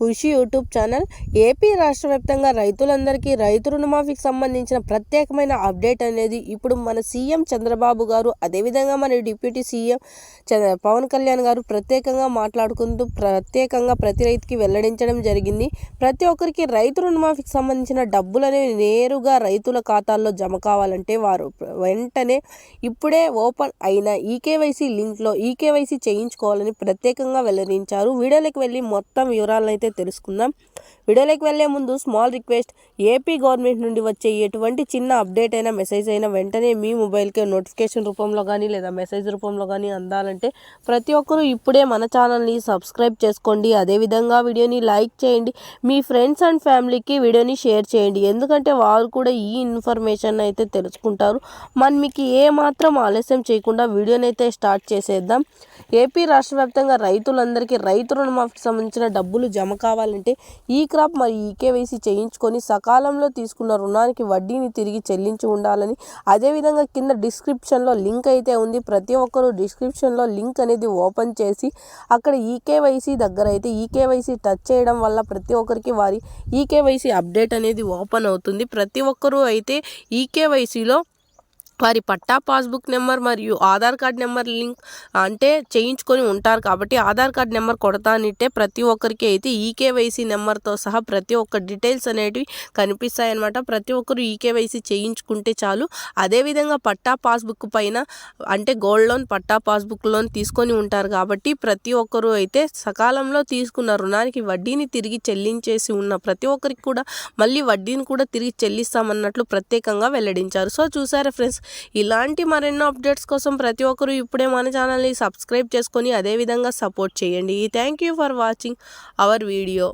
Krishi YouTube channel. AP రాష్ట్ర వ్యాప్తంగా రైతులందరికీ రైతు రుణమాఫీకి సంబంధించిన ప్రత్యేకమైన అప్డేట్ అనేది ఇప్పుడు మన సీఎం చంద్రబాబు గారు అదేవిధంగా మన డిప్యూటీ సీఎం పవన్ కళ్యాణ్ గారు ప్రత్యేకంగా మాట్లాడుకుంటూ ప్రత్యేకంగా ప్రతి రైతుకి వెల్లడించడం జరిగింది. ప్రతి ఒక్కరికి రైతు రుణమాఫీకి సంబంధించిన డబ్బులు అనేవి నేరుగా రైతుల ఖాతాల్లో జమ కావాలంటే వారు వెంటనే ఇప్పుడే ఓపెన్ అయిన ఈకేవైసీ లింక్లో ఈకేవైసీ చేయించుకోవాలని ప్రత్యేకంగా వెల్లడించారు. వీడియోలోకి వెళ్ళి మొత్తం వివరాలను అయితే తెలుసుకుందాం. వీడియోలోకి వెళ్ళే ముందు స్మాల్ రిక్వెస్ట్ ఏపీ గవర్నమెంట్ నుండి వచ్చే ఎటువంటి చిన్న అప్డేట్ అయినా మెసేజ్ అయినా వెంటనే మీ మొబైల్కి నోటిఫికేషన్ రూపంలో కానీ లేదా మెసేజ్ రూపంలో కానీ అందాలంటే ప్రతి ఒక్కరూ ఇప్పుడే మన ఛానల్ని సబ్స్క్రైబ్ చేసుకోండి. అదేవిధంగా వీడియోని లైక్ చేయండి. మీ ఫ్రెండ్స్ అండ్ ఫ్యామిలీకి వీడియోని షేర్ చేయండి. ఎందుకంటే వారు కూడా ఈ ఇన్ఫర్మేషన్ అయితే తెలుసుకుంటారు. మన మీకు ఏమాత్రం ఆలస్యం చేయకుండా వీడియోని అయితే స్టార్ట్ చేసేద్దాం. ఏపీ రాష్ట్ర వ్యాప్తంగా రైతులందరికీ రైతు రుణమాఫీకి సంబంధించిన డబ్బులు జమ కావాలంటే ఈ క్రాప్ మరియు ఈకేవైసీ చేయించుకొని సకాలంలో తీసుకున్న రుణానికి వడ్డీని తిరిగి చెల్లించి ఉండాలని. అదేవిధంగా కింద డిస్క్రిప్షన్లో లింక్ అయితే ఉంది. ప్రతి ఒక్కరూ డిస్క్రిప్షన్లో లింక్ అనేది ఓపెన్ చేసి అక్కడ ఈకేవైసీ దగ్గర అయితే ఈకేవైసీ టచ్ చేయడం వల్ల ప్రతి ఒక్కరికి వారి ఈకేవైసీ అప్డేట్ అనేది ఓపెన్ అవుతుంది. ప్రతి ఒక్కరూ అయితే ఈకేవైసీలో వారి పట్టా పాస్బుక్ నెంబర్ మరియు ఆధార్ కార్డ్ నెంబర్ లింక్ అంటే చేయించుకొని ఉంటారు కాబట్టి ఆధార్ కార్డ్ నెంబర్ కొడతానిట్టే ప్రతి ఒక్కరికి అయితే ఈకేవైసీ నెంబర్తో సహా ప్రతి ఒక్క డీటెయిల్స్ అనేటివి కనిపిస్తాయి అన్నమాట ప్రతి ఒక్కరు ఈకేవైసీ చేయించుకుంటే చాలు. అదేవిధంగా పట్టా పాస్బుక్ పైన అంటే gold loan patta passbook loan తీసుకొని ఉంటారు కాబట్టి ప్రతి ఒక్కరూ అయితే సకాలంలో తీసుకున్న రుణానికి వడ్డీని తిరిగి చెల్లించేసి ఉన్న ప్రతి ఒక్కరికి కూడా మళ్ళీ వడ్డీని కూడా తిరిగి చెల్లిస్తామన్నట్లు ప్రత్యేకంగా వెల్లడించారు. సో చూసారా ఫ్రెండ్స్? ఇలాంటి మరెన్నో అప్డేట్స్ కోసం ప్రతి ఒక్కరూ ఇప్పుడే మన ఛానల్ని సబ్స్క్రైబ్ చేసుకొని అదేవిధంగా సపోర్ట్ చేయండి. Thank you for watching our video